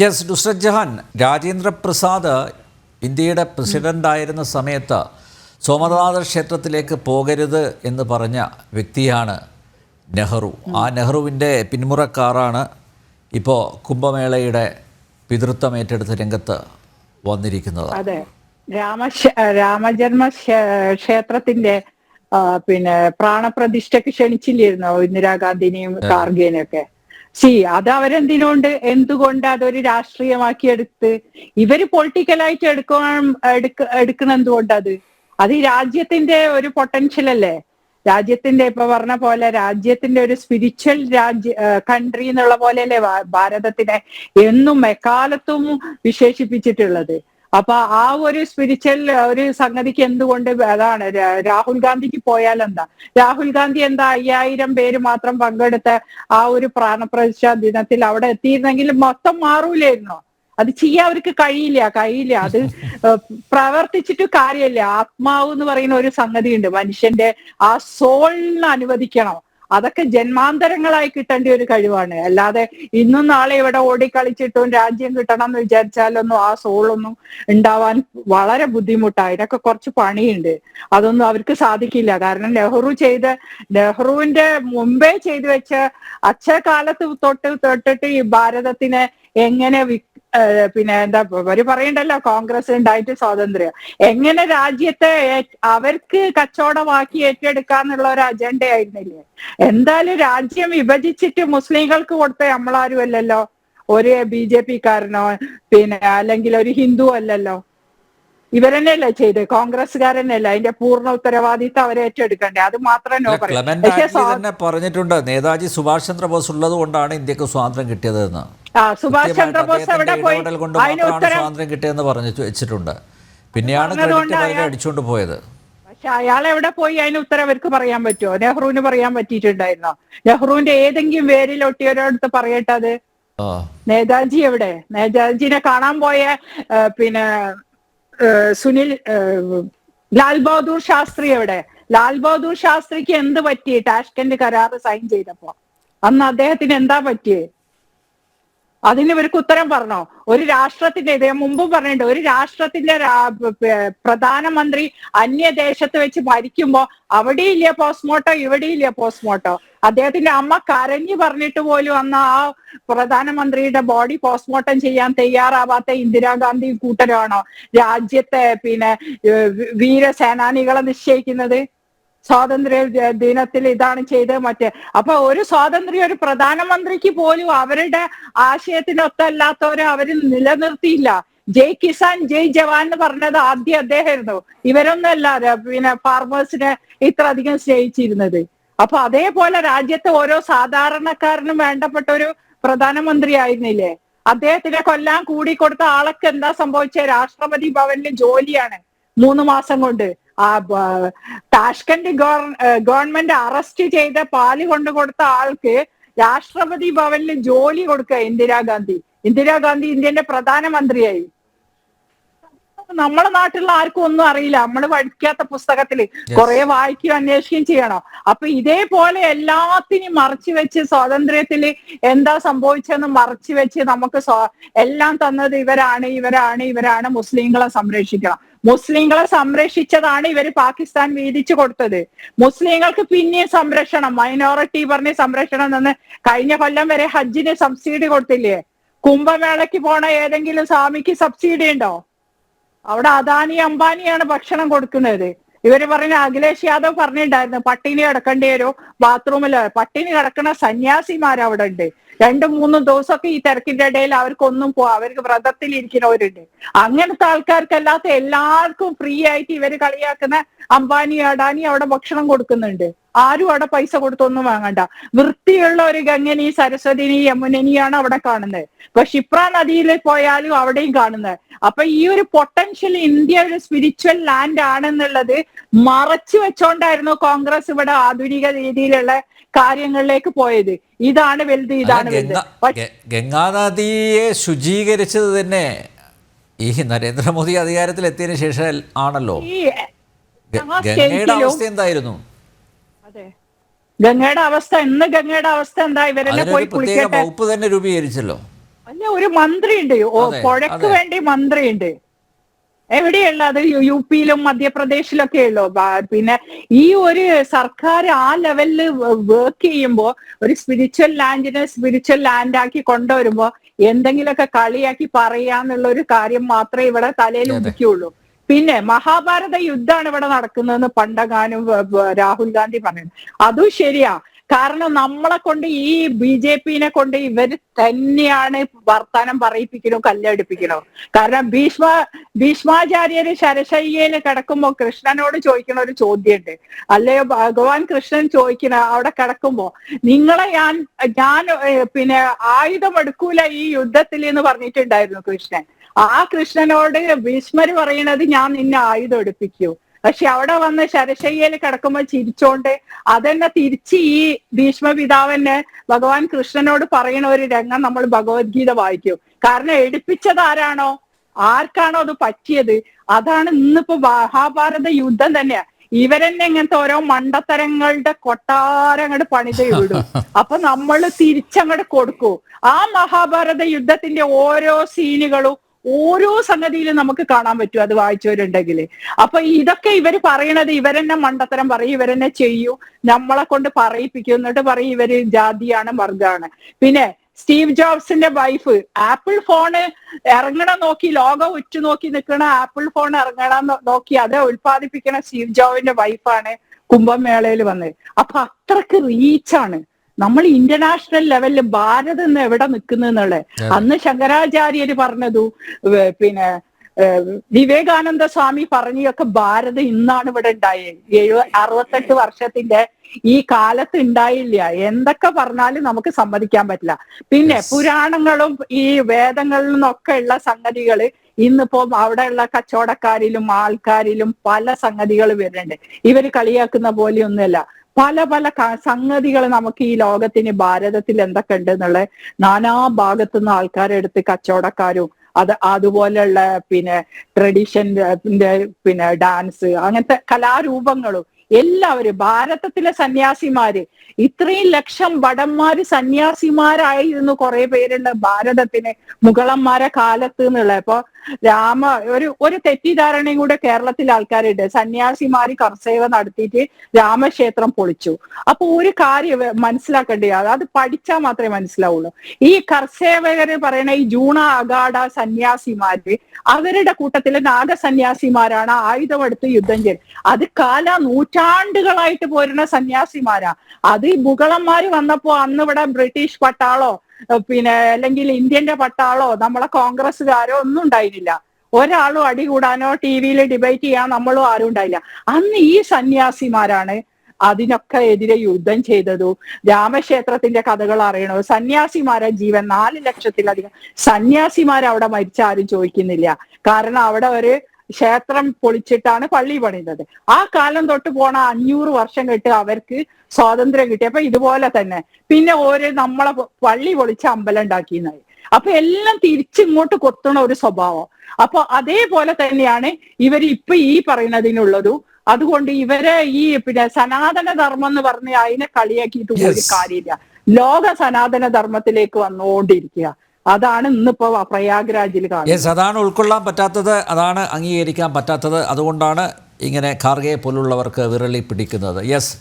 Yes Nusrat Jahan Rajendra Prasad ഇന്ത്യയുടെ പ്രസിഡന്റായിരുന്ന സമയത്ത് സോമനാഥ ക്ഷേത്രത്തിലേക്ക് പോകരുത് എന്ന് പറഞ്ഞ വ്യക്തിയാണ് നെഹ്റു. ആ നെഹ്റുവിന്റെ പിന്മുറക്കാറാണ് ഇപ്പോൾ കുംഭമേളയുടെ പിതൃത്വം ഏറ്റെടുത്ത് രംഗത്ത് വന്നിരിക്കുന്നത്. അതെ. രാമ രാമജന്മ ക്ഷേ- ക്ഷേത്രത്തിന്റെ പിന്നെ പ്രാണപ്രതിഷ്ഠക്ക് ക്ഷണിച്ചില്ലായിരുന്നോ ഇന്ദിരാഗാന്ധിനെയും കാർഗേനെയും ഒക്കെ സി അത് അവരെന്തിനോണ്ട് എന്തുകൊണ്ട് അതൊരു രാഷ്ട്രീയമാക്കി എടുത്ത് ഇവർ പൊളിറ്റിക്കലായിട്ട് എടുക്കാൻ എടുക്ക എടുക്കുന്ന എന്തുകൊണ്ട് അത് ഈ രാജ്യത്തിന്റെ ഒരു പൊട്ടൻഷ്യൽ അല്ലേ രാജ്യത്തിന്റെ ഇപ്പൊ പറഞ്ഞ പോലെ രാജ്യത്തിന്റെ ഒരു സ്പിരിച്വൽ രാജ്യ കൺട്രി എന്നുള്ള പോലെയല്ലേ ഭാരതത്തിനെ എന്നും എക്കാലത്തും വിശേഷിപ്പിച്ചിട്ടുള്ളത്. അപ്പൊ ആ ഒരു സ്പിരിച്വൽ ഒരു സംഗതിക്ക് എന്തുകൊണ്ട് അതാണ് രാഹുൽ ഗാന്ധിക്ക് പോയാൽ എന്താ? രാഹുൽ ഗാന്ധി എന്താ അയ്യായിരം പേര് മാത്രം പങ്കെടുത്ത ആ ഒരു പ്രാണപ്രതിഷ്ഠ ദിനത്തിൽ അവിടെ എത്തിയിരുന്നെങ്കിൽ മൊത്തം മാറൂലായിരുന്നോ? അത് ചെയ്യാൻ അവർക്ക് കഴിയില്ല കഴിയില്ല. അത് പ്രവർത്തിച്ചിട്ട് കാര്യമില്ല. ആത്മാവ് എന്ന് പറയുന്ന ഒരു സംഗതി ഉണ്ട് മനുഷ്യന്റെ ആ സോളിന് അനുവദിക്കണം. അതൊക്കെ ജന്മാന്തരങ്ങളായി കിട്ടേണ്ട ഒരു കഴിവാണ്. അല്ലാതെ ഇന്നും നാളെ ഇവിടെ ഓടിക്കളിച്ചിട്ടും രാജ്യം കിട്ടണം എന്ന് വിചാരിച്ചാലൊന്നും ആ സോളൊന്നും ഉണ്ടാവാൻ വളരെ ബുദ്ധിമുട്ടാണ് ഇതൊക്കെ കുറച്ച് പണിയുണ്ട്. അതൊന്നും അവർക്ക് സാധിക്കില്ല. കാരണം നെഹ്റു ചെയ്ത നെഹ്റുവിന്റെ മുമ്പേ ചെയ്തു വെച്ച അച്ഛകാലത്ത് തൊട്ട് തൊട്ടിട്ട് ഈ ഭാരതത്തിനെ എങ്ങനെ പിന്നെ എന്താ അവർ പറയണ്ടല്ലോ കോൺഗ്രസ് ഉണ്ടായിട്ട് സ്വാതന്ത്ര്യം. എങ്ങനെ രാജ്യത്തെ അവർക്ക് കച്ചവടമാക്കി ഏറ്റെടുക്കാന്നുള്ള ഒരു അജണ്ട ആയിരുന്നില്ലേ എന്തായാലും രാജ്യം വിഭജിച്ചിട്ട് മുസ്ലിങ്ങൾക്ക് കൊടുത്ത നമ്മളാരും അല്ലല്ലോ. ഒരു ബി ജെ പിക്കാരനോ പിന്നെ അല്ലെങ്കിൽ ഒരു ഹിന്ദു അല്ലല്ലോ. ഇവരെന്നെയല്ലേ ചെയ്ത്? കോൺഗ്രസ്സുകാരനല്ല അതിന്റെ പൂർണ ഉത്തരവാദിത്തം അവരെ ഏറ്റെടുക്കണ്ടേ? അത് മാത്രമേ പറഞ്ഞിട്ടുണ്ട് നേതാജി സുഭാഷ് ചന്ദ്രബോസ് ഉള്ളത് കൊണ്ടാണ് ഇന്ത്യയ്ക്ക് സ്വാതന്ത്ര്യം കിട്ടിയതെന്ന്. സുഭാഷ് ചന്ദ്രബോസ് അവിടെ പോയി? അതിന് ഉത്തരം? സ്വാതന്ത്ര്യം കിട്ടിയെന്ന് പറഞ്ഞു വെച്ചിട്ടുണ്ട്. പിന്നെയാണ് അടിച്ചുകൊണ്ട് പോയത്. പക്ഷെ അയാൾ എവിടെ പോയി? അതിന് ഉത്തരം അവർക്ക് പറയാൻ പറ്റുമോ? നെഹ്റുവിന് പറയാൻ പറ്റിയിട്ടുണ്ടായിരുന്നോ? നെഹ്റുവിന്റെ ഏതെങ്കിലും വേരിൽ ഒട്ടിയവരടുത്ത് പറയട്ടെ അത്. നേതാജി എവിടെ? നേതാജിനെ കാണാൻ പോയ പിന്നെ സുനിൽ ലാൽ ബഹദൂർ ശാസ്ത്രി എവിടെ? ലാൽ ബഹദൂർ ശാസ്ത്രിക്ക് എന്ത് പറ്റി? ടാഷ്കന്റ് കരാറ് സൈൻ ചെയ്തപ്പോ. അന്ന് അദ്ദേഹത്തിന് എന്താ പറ്റിയേ? അതിന് ഇവർക്ക് ഉത്തരം പറഞ്ഞോ? ഒരു രാഷ്ട്രത്തിന്റെ ഇതേ മുമ്പ് പറഞ്ഞിട്ടുണ്ട് ഒരു രാഷ്ട്രത്തിന്റെ പ്രധാനമന്ത്രി അന്യദേശത്ത് വെച്ച് മരിക്കുമ്പോ അവിടെയില്ല പോസ്റ്റ്മോർട്ടം ഇല്ല പോസ്റ്റ്മോർട്ടം അദ്ദേഹത്തിന്റെ അമ്മ കരഞ്ഞു പറഞ്ഞിട്ട് പോലും അന്ന് ആ പ്രധാനമന്ത്രിയുടെ ബോഡി പോസ്റ്റ്മോർട്ടം ചെയ്യാൻ തയ്യാറാവാത്ത ഇന്ദിരാഗാന്ധി കൂട്ടരാണോ? രാജ്യത്തെ പിന്നെ വീരസേനാനികളെ നിശ്ചയിക്കുന്നത്? സ്വാതന്ത്ര്യ ദിനത്തിൽ ഇതാണ് ചെയ്തത് മറ്റേ. അപ്പൊ ഒരു സ്വാതന്ത്ര്യ ഒരു പ്രധാനമന്ത്രിക്ക് പോലും അവരുടെ ആശയത്തിനൊത്തല്ലാത്തവരെ അവർ നിലനിർത്തിയില്ല. ജയ് കിസാൻ ജയ് ജവാൻ എന്ന് പറഞ്ഞത് ആദ്യം അദ്ദേഹമായിരുന്നു. ഇവരൊന്നല്ല പിന്നെ ഫാർമേഴ്സിനെ ഇത്ര അധികം സ്നേഹിച്ചിരുന്നത്. അപ്പൊ അതേപോലെ രാജ്യത്തെ ഓരോ സാധാരണക്കാരനും വേണ്ടപ്പെട്ട ഒരു പ്രധാനമന്ത്രി ആയിരുന്നില്ലേ? അദ്ദേഹത്തിനെ കൊല്ലാൻ കൂടിക്കൊടുത്ത ആളൊക്കെ എന്താ സംഭവിച്ച? രാഷ്ട്രപതി ഭവനിലെ ജോലിയാണ് മൂന്ന് മാസം കൊണ്ട്. ആ താഷ്കന്റ് ഗവൺമെന്റ് അറസ്റ്റ് ചെയ്ത പാൽ കൊണ്ടു കൊടുത്ത ആൾക്ക് രാഷ്ട്രപതി ഭവനിൽ ജോലി കൊടുക്കുക ഇന്ദിരാഗാന്ധി ഇന്ദിരാഗാന്ധി ഇന്ത്യന്റെ പ്രധാനമന്ത്രിയായി. നമ്മളെ നാട്ടിലുള്ള ആർക്കും ഒന്നും അറിയില്ല. നമ്മൾ പഠിക്കാത്ത പുസ്തകത്തിൽ കുറെ വായിക്കുകയും അന്വേഷിക്കുകയും ചെയ്യണം? അപ്പൊ ഇതേപോലെ എല്ലാത്തിനും മറച്ചു വെച്ച് സ്വാതന്ത്ര്യത്തിൽ എന്താ സംഭവിച്ചതെന്ന് മറച്ചു വെച്ച് നമുക്ക് എല്ലാം തന്നത് ഇവരാണ് ഇവരാണ് ഇവരാണ് മുസ്ലിങ്ങളെ സംരക്ഷിക്കണം. മുസ്ലിങ്ങളെ സംരക്ഷിച്ചതാണ് ഇവർ പാകിസ്ഥാൻ വീതിച്ചു കൊടുത്തത്. മുസ്ലിങ്ങൾക്ക് പിന്നെയും സംരക്ഷണം മൈനോറിറ്റി പറഞ്ഞ് സംരക്ഷണം എന്ന് കഴിഞ്ഞ കൊല്ലം വരെ ഹജ്ജിന് സബ്സിഡി കൊടുത്തില്ലേ? കുംഭമേളയ്ക്ക് പോണ ഏതെങ്കിലും സ്വാമിക്ക് സബ്സിഡി ഉണ്ടോ? അവിടെ അദാനി അംബാനിയാണ് ഭക്ഷണം കൊടുക്കുന്നത്. ഇവർ പറഞ്ഞ അഖിലേഷ് യാദവ് പറഞ്ഞിട്ടുണ്ടായിരുന്നു പട്ടിണി കിടക്കേണ്ടി വരും ബാത്റൂമിൽ പട്ടിണി കിടക്കുന്ന സന്യാസിമാർ അവിടെ ഉണ്ട് രണ്ടും മൂന്നും ദിവസമൊക്കെ ഈ തിരക്കിന്റെ ഇടയിൽ അവർക്കൊന്നും പോവാ അവർക്ക് വ്രതത്തിൽ ഇരിക്കുന്നവരുണ്ട് അങ്ങനത്തെ ആൾക്കാർക്കല്ലാത്ത എല്ലാവർക്കും ഫ്രീ ആയിട്ട് ഇവർ കളിയാക്കുന്ന അംബാനി അഡാനി അവിടെ ഭക്ഷണം കൊടുക്കുന്നുണ്ട്. ആരും അവിടെ പൈസ കൊടുത്തൊന്നും വാങ്ങണ്ട. വൃത്തിയുള്ള ഒരു ഗംഗനി സരസ്വതിനി യമുനനിയാണ് അവിടെ കാണുന്നത്. ഇപ്പൊ ക്ഷിപ്ര നദിയിൽ പോയാലും അവിടെയും കാണുന്നത്. അപ്പൊ ഈ ഒരു പൊട്ടൻഷ്യൽ ഇന്ത്യ ഒരു സ്പിരിച്വൽ ലാൻഡ് ആണെന്നുള്ളത് മറച്ചു വെച്ചോണ്ടായിരുന്നു കോൺഗ്രസ് ഇവിടെ ആധുനിക രീതിയിലുള്ള കാര്യങ്ങളിലേക്ക് പോയത്. ഇതാണ് വലുത് ഇതാണ് വലുത്. ഗംഗാനദിയെ ശുചീകരിച്ചത് തന്നെ ഈ നരേന്ദ്രമോദി അധികാരത്തിൽ എത്തിയതിനു ശേഷം ആണല്ലോ. ഗംഗയുടെ അവസ്ഥ എന്തായിരുന്നു? ഗംഗയുടെ അവസ്ഥ ഇന്ന് ഗംഗയുടെ അവസ്ഥ എന്താ? ഇവരെല്ലാം പോയി കുളിക്കട്ടെ. വകുപ്പ് തന്നെ രൂപീകരിച്ചല്ലോ. അല്ല ഒരു മന്ത്രി ഉണ്ട് ഓ അതെ, വേണ്ടി മന്ത്രി ഉണ്ട് എവിടെയുള്ള അത്? യു പിയിലും മധ്യപ്രദേശിലൊക്കെ ഉള്ളു? പിന്നെ ഈ ഒരു സർക്കാർ ആ ലെവലിൽ വർക്ക് ചെയ്യുമ്പോ ഒരു സ്പിരിച്വൽ ലാൻഡിനെ സ്പിരിച്വൽ ലാൻഡ് ആക്കി കൊണ്ടുവരുമ്പോ എന്തെങ്കിലുമൊക്കെ കളിയാക്കി പറയാന്നുള്ള ഒരു കാര്യം മാത്രമേ ഇവിടെ തലയിൽ. ഉദിക്കുള്ളൂ. പിന്നെ മഹാഭാരത യുദ്ധമാണ് ഇവിടെ നടക്കുന്നതെന്ന് പണ്ടകാനും രാഹുൽ ഗാന്ധി പറയുന്നത് അതും ശരിയാ. കാരണം നമ്മളെ കൊണ്ട് ഈ ബി ജെ പിനെ കൊണ്ട് ഇവർ തന്നെയാണ് വർത്താനം പറയിപ്പിക്കണോ കല്ലടിപ്പിക്കണോ കാരണം ഭീഷ്മ ഭീഷ്മാചാര്യര് ശരശയ്യയിൽ കിടക്കുമ്പോ കൃഷ്ണനോട് ചോദിക്കണ ഒരു ചോദ്യമുണ്ട് അല്ലയോ ഭഗവാൻ കൃഷ്ണൻ ചോദിക്കണ അവിടെ കിടക്കുമ്പോ നിങ്ങളെ ഞാൻ ഞാൻ പിന്നെ ആയുധം എടുക്കൂല ഈ യുദ്ധത്തിൽ എന്ന് പറഞ്ഞിട്ടുണ്ടായിരുന്നു കൃഷ്ണൻ. ആ കൃഷ്ണനോട് ഭീഷ്മര് പറയണത് ഞാൻ നിന്നെ ആയുധം എടുപ്പിക്കൂ പക്ഷെ അവിടെ വന്ന് ശരശയ്യയിൽ കിടക്കുമ്പോൾ ചിരിച്ചോണ്ട് അതെന്നെ തിരിച്ച് ഈ ഭീഷ്മ പിതാവെന്നെ ഭഗവാൻ കൃഷ്ണനോട് പറയുന്ന ഒരു രംഗം നമ്മൾ ഭഗവത്ഗീത വായിക്കും. കാരണം എടുപ്പിച്ചത് ആരാണോ? ആർക്കാണോ അത് പറ്റിയത്? അതാണ് ഇന്നിപ്പോ മഹാഭാരത യുദ്ധം തന്നെയാ. ഇവരെന്നെ ഇങ്ങനത്തെ ഓരോ മണ്ടത്തരങ്ങളുടെ കൊട്ടാരം അങ്ങോട്ട് പണിത് വിടും. അപ്പൊ നമ്മൾ തിരിച്ചങ്ങോട്ട് കൊടുക്കൂ. ആ മഹാഭാരത യുദ്ധത്തിന്റെ ഓരോ സീനുകളും ഓരോ സംഗതിയിലും നമുക്ക് കാണാൻ പറ്റും അത് വായിച്ചവരുണ്ടെങ്കിൽ അപ്പൊ ഇതൊക്കെ ഇവർ പറയണത് ഇവരെന്നെ മണ്ടത്തരം പറയും ഇവരെന്നെ ചെയ്യൂ നമ്മളെ കൊണ്ട് പറയിപ്പിക്കും എന്നിട്ട് പറയും ഇവർ ജാതിയാണ് വർഗമാണ് പിന്നെ സ്റ്റീവ് ജോബ്സിന്റെ വൈഫ് ആപ്പിൾ ഫോണ് ഇറങ്ങണ നോക്കി ലോകം ഉറ്റുനോക്കി നിൽക്കണ ആപ്പിൾ ഫോൺ ഇറങ്ങണ നോക്കി അത് ഉൽപ്പാദിപ്പിക്കണ സ്റ്റീവ് ജോബിന്റെ വൈഫാണ് കുംഭമേളയിൽ വന്നത്. അപ്പൊ അത്രയ്ക്ക് റീച്ചാണ് നമ്മൾ ഇന്റർനാഷണൽ ലെവലിൽ ഭാരത് എവിടെ എവിടെ നിൽക്കുന്നുള്ളത് അന്ന് ശങ്കരാചാര്യര് പറഞ്ഞതു പിന്നെ വിവേകാനന്ദ സ്വാമി പറഞ്ഞൊക്കെ ഭാരത് ഇന്നാണ് ഇവിടെ ഉണ്ടായത് എഴുപ അറുപത്തെട്ട് വർഷത്തിന്റെ ഈ കാലത്ത് ഉണ്ടായില്ല. എന്തൊക്കെ പറഞ്ഞാലും നമുക്ക് സമ്മതിക്കാൻ പറ്റില്ല. പിന്നെ പുരാണങ്ങളും ഈ വേദങ്ങളിൽ നിന്നൊക്കെ ഉള്ള സംഗതികൾ ഇന്നിപ്പോ അവിടെയുള്ള കച്ചവടക്കാരിലും ആൾക്കാരിലും പല സംഗതികൾ വരുന്നുണ്ട്. ഇവർ കളിയാക്കുന്ന പോലെ പോലെയൊന്നുമല്ല. പല പല സംഗതികൾ നമുക്ക് ഈ ലോകത്തിന് ഭാരതത്തിൽ എന്തൊക്കെ ഉണ്ട് എന്നുള്ള നാനാ ഭാഗത്തുനിന്ന് ആൾക്കാരെടുത്ത് കച്ചവടക്കാരും അത് അതുപോലെയുള്ള പിന്നെ ട്രഡീഷന്റെ പിന്നെ ഡാൻസ് അങ്ങനത്തെ കലാരൂപങ്ങളും എല്ലാവരും ഭാരതത്തിലെ സന്യാസിമാര് ഇത്രയും ലക്ഷം വടന്മാര് സന്യാസിമാരായിരുന്നു കുറെ പേരുള്ള ഭാരതത്തിന് മുഗളന്മാരെ കാലത്ത് എന്നുള്ള ഇപ്പൊ രാമ ഒരു ഒരു തെറ്റിദ്ധാരണയും കൂടെ കേരളത്തിൽ ആൾക്കാരുണ്ട്. സന്യാസിമാര് കർസേവ നടത്തിയിട്ട് രാമക്ഷേത്രം പൊളിച്ചു. അപ്പൊ ഒരു കാര്യം മനസ്സിലാക്കേണ്ടത് അത് പഠിച്ചാൽ മാത്രമേ മനസ്സിലാവുള്ളൂ. ഈ കർസേവകര് പറയണ ഈ ജൂണ അഗാഡ സന്യാസിമാര് അവരുടെ കൂട്ടത്തിലെ നാഗസന്യാസിമാരാണ് ആയുധമെടുത്ത് യുദ്ധം ചെയ്ത് അത് കാല നൂറ്റാണ്ടുകളായിട്ട് പോരുന്ന സന്യാസിമാരാ. അത് ഈ മുഗളന്മാര് വന്നപ്പോ അന്ന് ഇവിടെ ബ്രിട്ടീഷ് പട്ടാളോ പിന്നെ അല്ലെങ്കിൽ ഇന്ത്യന്റെ പട്ടാളോ നമ്മളെ കോൺഗ്രസ്സുകാരോ ഒന്നും ഉണ്ടായിരുന്നില്ല. ഒരാളും അടി കൂടാനോ ടി വിയിൽ ഡിബേറ്റ് ചെയ്യാൻ നമ്മളും ആരും ഉണ്ടായില്ല. അന്ന് ഈ സന്യാസിമാരാണ് അതിനൊക്കെ എതിരെ യുദ്ധം ചെയ്തതു. രാമക്ഷേത്രത്തിന്റെ കഥകൾ അറിയണോ? സന്യാസിമാരെ ജീവൻ നാല് ലക്ഷത്തിലധികം. സന്യാസിമാർ അവിടെ മരിച്ച ആരും ചോദിക്കുന്നില്ല. കാരണം അവിടെ ഒരു ക്ഷേത്രം പൊളിച്ചിട്ടാണ് പള്ളി പണിയുന്നത്. ആ കാലം തൊട്ട് പോണ അഞ്ഞൂറ് വർഷം കിട്ടുക അവർക്ക് സ്വാതന്ത്ര്യം കിട്ടി. അപ്പൊ ഇതുപോലെ തന്നെ. പിന്നെ ഓരോ നമ്മളെ പള്ളി പൊളിച്ച് അമ്പലം ഉണ്ടാക്കിയെന്നായി. അപ്പൊ എല്ലാം തിരിച്ചിങ്ങോട്ട് കൊത്തണ ഒരു സ്വഭാവം. അപ്പൊ അതേപോലെ തന്നെയാണ് ഇവർ ഇപ്പൊ ഈ പറയുന്നതിനുള്ളൊരു അതുകൊണ്ട് ഇവരെ ഈ പിന്നെ സനാതന ധർമ്മം എന്ന് പറഞ്ഞ അതിനെ കളിയാക്കിയിട്ട് ഒരു കാര്യമില്ല. ലോക സനാതന ധർമ്മത്തിലേക്ക് വന്നുകൊണ്ടിരിക്കുക അതാണ് ഇന്നിപ്പോ പ്രയാഗ്രാജിൽ കാണുന്നത്. അതാണ് ഉൾക്കൊള്ളാൻ പറ്റാത്തത് അതാണ് അംഗീകരിക്കാൻ പറ്റാത്തത്. അതുകൊണ്ടാണ് ഇങ്ങനെ കാർഗയെ പോലുള്ളവർക്ക് വിരളി പിടിക്കുന്നത്. യെസ്.